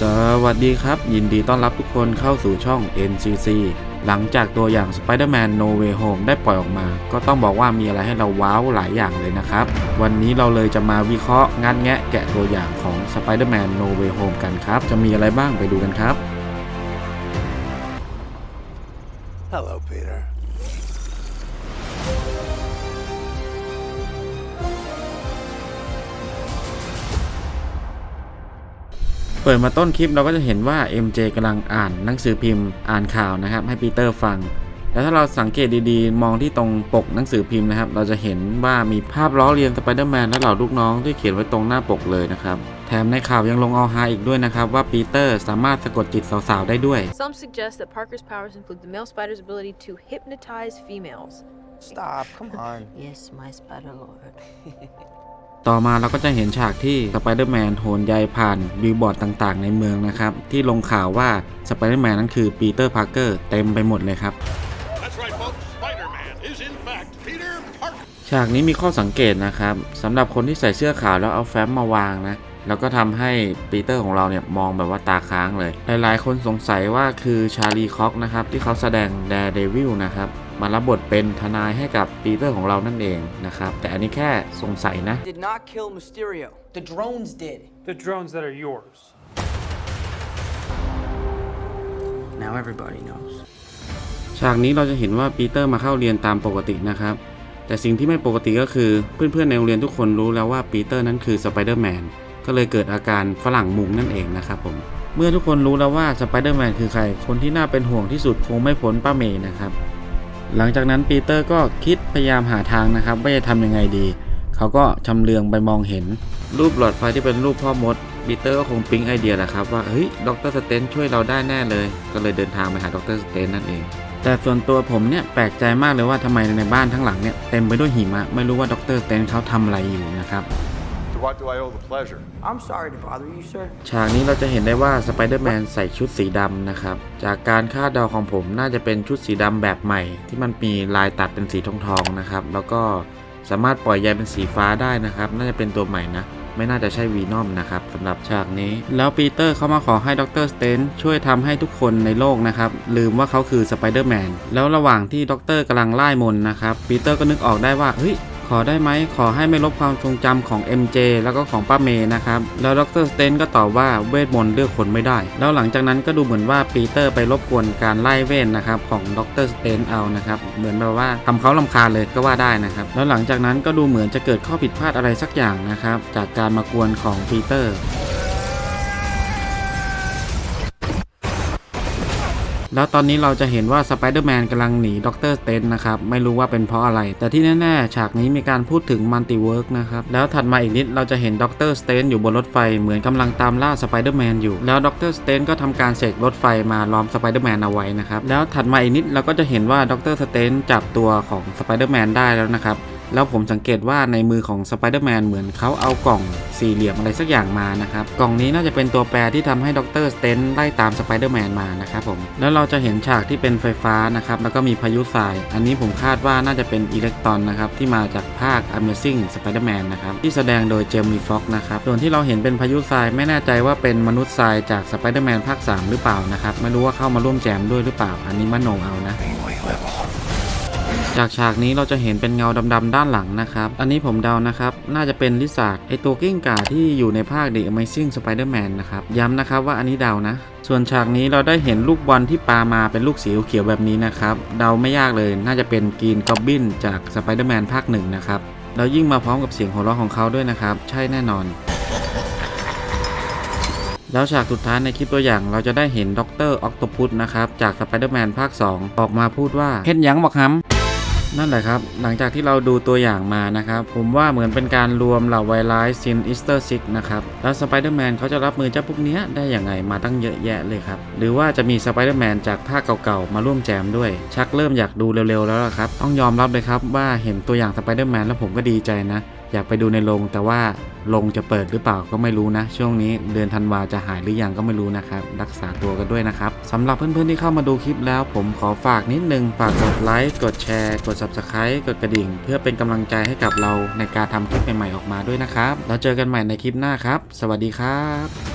สวัสดีครับ ยินดีต้อนรับทุกคนเข้าสู่ช่อง NCC หลังจากตัวอย่าง Spider-Man No Way Home ได้ปล่อยออกมา ก็ต้องบอกว่ามีอะไรให้เราว้าวหลายอย่างเลยนะครับ วันนี้เราเลยจะมาวิเคราะห์งัดแงะแกะตัวอย่างของ Spider-Man No Way Home กันครับ จะมีอะไรบ้างไปดูกันครับ Hello, Peter. เปิดมาต้นคลิปเราก็จะเห็นว่า MJ กำลังอ่านหนังสือพิมพ์อ่านข่าวนะครับ ให้ปีเตอร์ฟัง แล้วถ้าเราสังเกตดีๆ มองที่ตรงปกหนังสือพิมพ์นะครับ เราจะเห็นว่ามีภาพล้อเลียนสไปเดอร์แมนและเหล่าลูกน้องที่เขียนไว้ตรงหน้าปกเลยนะครับ แถมในข่าวยังลงเอาฮาอีกด้วยนะครับ ว่าปีเตอร์สามารถสะกดจิตสาวๆได้ด้วย Some suggest that Parker's powers include the male spider's ability to hypnotize females. Stop, come on. Yes, my spider lord. ต่อมาเราก็จะเห็นฉากที่สไปเดอร์แมนโหนใยผ่านบิลบอร์ดต่างๆ ในเมืองนะครับ ที่ลงข่าวว่าสไปเดอร์แมนนั้นคือปีเตอร์พาร์เกอร์เต็มไปหมดเลยครับ That's right, folks. Spider-Man is in fact Peter Parker. ฉากนี้มีข้อสังเกตนะครับสำหรับคนที่ใส่เสื้อขาวแล้วเอาแฟ้มมาวางนะแล้วก็ทำให้ปีเตอร์ของเราเนี่ยมองแบบว่าตาค้างเลย หลายๆ คนสงสัยว่าคือชาลีคอกนะครับที่เขาแสดงแดร์เดวิลนะครับมารับบทเป็นทนายให้กับปีเตอร์ของเรานั่นเองนะครับ แต่อันนี้แค่สงสัยนะ did not kill Mysterio. The drones did. The drones that are yours. Now everybody knows. ฉากนี้เราจะเห็นว่าปีเตอร์มาเข้าเรียนตามปกตินะครับ แต่สิ่งที่ไม่ปกติก็คือเพื่อนๆในโรงเรียนทุกคนรู้แล้วว่าปีเตอร์นั้นคือสไปเดอร์แมนก็เลยเกิดอาการฝรั่งมุงนั่นเองนะครับผม เมื่อทุกคนรู้แล้วว่าสไปเดอร์แมนคือใคร คนที่น่าเป็นห่วงที่สุดคงไม่พ้นป้าเมย์นะครับ หลังจากนั้นปีเตอร์ก็คิดพยายามหาทางนะครับว่าจะทำยังไงดี เขาก็ชำเลืองไปมองเห็น รูปหลอดไฟที่เป็นรูปพ่อมดปีเตอร์ก็คงปิ๊งไอเดียแหละครับว่าเฮ้ยดรสเตนช่วยเราได้แน่เลย ก็เลยเดินทางไปหาดรสเตนนั่นเอง แต่ส่วนตัวผมเนี่ยแปลกใจมากเลยว่าทำไมในบ้านทั้งหลังเนี่ยเต็มไปด้วยหิมะไม่รู้ว่าดรสเตนเขาทำอะไรอยู่นะครับ what do I owe the pleasure? I'm sorry to bother you, sir. ฉากนี้เราจะเห็นได้ว่าสไปเดอร์แมนใส่ชุดสีดำนะครับ จากการคาดเดาของผมน่าจะเป็นชุดสีดำแบบใหม่ ที่มันมีลายตัดเป็นสีทองทองๆนะครับ แล้วก็สามารถปล่อยใยเป็นสีฟ้าได้นะครับ น่าจะเป็นตัวใหม่นะ ไม่น่าจะใช่วีนอมนะครับสำหรับฉากนี้ แล้วปีเตอร์เขามาขอให้ดรสเตนช่วยทำให้ทุกคนในโลกนะครับ ลืมว่าเขาคือสไปเดอร์แมนแล้วระหว่างที่ดรกำลังไล่มนต์นะครับปีเตอร์ก็นึกออกได้ว่าเฮ้ย ขอได้ไหมขอให้ไม่ลบความทรงจำของ MJ แล้วก็ของป้าเมย์นะครับ แล้วดรสเตนก็ตอบว่าเวทมนต์เลือกคนไม่ได้ แล้วหลังจากนั้นก็ดูเหมือนว่าปีเตอร์ไปรบกวนการไล่เวทนะครับของดรสเตนเอานะครับ เหมือนแบบว่าทำเขาลำคาญเลยก็ว่าได้นะครับ แล้วหลังจากนั้นก็ดูเหมือนจะเกิดข้อผิดพลาดอะไรสักอย่างนะครับ จากการมากวนของปีเตอร์ แล้วตอนนี้เราจะเห็นว่าสไปเดอร์แมนกำลังหนีด็อกเตอร์สเตนนะครับ ไม่รู้ว่าเป็นเพราะอะไร แต่ที่แน่ๆ ฉากนี้มีการพูดถึงมัลติเวิร์กนะครับ แล้วถัดมาอีกนิดเราจะเห็นด็อกเตอร์สเตนอยู่บนรถไฟเหมือนกำลังตามล่าสไปเดอร์แมนอยู่ แล้วด็อกเตอร์สเตนก็ทำการเสกรถไฟมาล้อมสไปเดอร์แมนเอาไว้นะครับ แล้วถัดมาอีกนิดเราก็จะเห็นว่าด็อกเตอร์สเตนจับตัวของสไปเดอร์แมนได้แล้วนะครับ แล้วผมสังเกตว่าในมือของสไปเดอร์แมนเหมือนเขาเอากล่องสี่เหลี่ยมอะไรสักอย่างมานะครับ กล่องนี้น่าจะเป็นตัวแปรที่ทำให้ดรสเตนไล่ตามสไปเดอร์แมนมานะครับผม แล้วเราจะเห็นฉากที่เป็นไฟฟ้านะครับ แล้วก็มีพายุทราย อันนี้ผมคาดว่าน่าจะเป็นอิเล็กตรอนนะครับ ที่มาจากภาค Amazing Spider-Man นะครับ ที่แสดงโดยเจมี่ฟ็อกนะครับ ส่วนที่เราเห็นเป็นพายุทรายไม่แน่ใจว่าเป็นมนุษย์ทรายจากสไปเดอร์แมนภาค 3 หรือเปล่านะครับ ไม่รู้ว่าเข้ามาร่วมแจมด้วยหรือเปล่า อันนี้มโนเอานะ จากฉากนี้เราจะเห็นเป็นเงาดำๆด้านหลังนะครับ อันนี้ผมเดานะครับ น่าจะเป็นลิซาร์ดไอตัวกิ้งก่าที่อยู่ในภาค The Amazing Spider-Man นะครับ ย้ำนะครับว่าอันนี้เดานะ ส่วนฉากนี้เราได้เห็นลูกบอลที่ปามาเป็นลูกสีเขียวแบบนี้นะครับ เดาไม่ยากเลย น่าจะเป็นกรีนกอบบินจาก Spider-Man ภาคหนึ่งนะครับแล้วยิ่งมาพร้อมกับเสียงหัวเราะของเขาด้วยนะครับ ใช่แน่นอนแล้วฉากสุดท้ายในคลิปตัวอย่างเราจะได้เห็นด็อกเตอร์ออกโตพุสนะครับ จากสไปเดอร์แมนภาค 2 ออกมาพูดว่าเห็นยังบอกฮัม นั่นแหละครับ หลังจากที่เราดูตัวอย่างมานะครับ ผมว่าเหมือนเป็นการรวมเหล่าไวรัสซินอิสเตอร์ซิกนะครับ แล้วสไปเดอร์แมนเขาจะรับมือเจ้าพวกนี้ได้อย่างไงมาตั้งเยอะแยะเลยครับ หรือว่าจะมีสไปเดอร์แมนจากภาคเก่าๆ มาร่วมแจมด้วย ชักเริ่มอยากดูเร็วๆแล้วล่ะครับ ต้องยอมรับเลยครับว่าเห็นตัวอย่างสไปเดอร์แมนแล้วผมก็ดีใจนะ อยากไปดูในโรงแต่ว่า ลงจะเปิดหรือเปล่าก็ไม่รู้นะ ช่วงนี้เดือนธันวาจะหายหรือยังก็ไม่รู้นะครับ รักษาตัวกันด้วยนะครับสำหรับเพื่อนๆที่เข้ามาดูคลิปแล้ว ผมขอฝากนิดนึงฝากกดไลค์กดแชร์ กด Subscribe กดกระดิ่ง เพื่อเป็นกำลังใจให้กับเราในการทำคลิปใหม่ๆออกมาด้วยนะครับแล้วเจอกันใหม่ในคลิปหน้าครับ สวัสดีครับ